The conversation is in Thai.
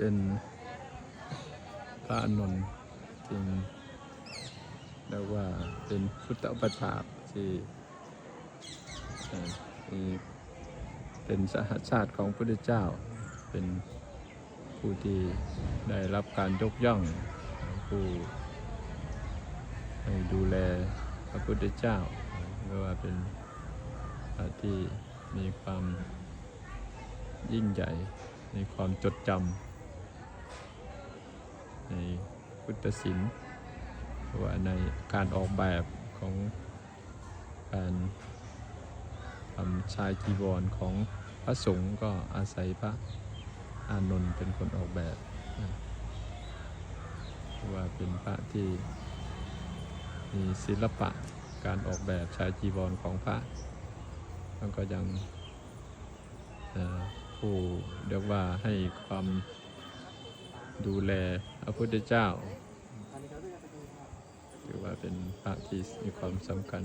เป็นพระอานนท์จริงเรียกว่าเป็นพุทธอุปถากที่เอ่อมีเป็นสหชาติของพระพุทธเจ้า เป็นผู้ที่ได้รับการยกย่องผู้ดูแลพระพุทธเจ้าเรียกว่าเป็นที่มีความยิ่งใหญ่ในความจดจำใน พุทธศิลป์ว่าในการออกแบบของการทำชายจีวรของพระสงฆ์ก็อาศัยพระอานนท์เป็นคนออกแบบ ว่าเป็นพระที่มีศิลปะการออกแบบชายจีวรของพระแล้วก็ยังผู้เรียกว่าให้ความดูแลพระพุทธเจ้า ถือว่าเป็นพระที่มีความสำคัญ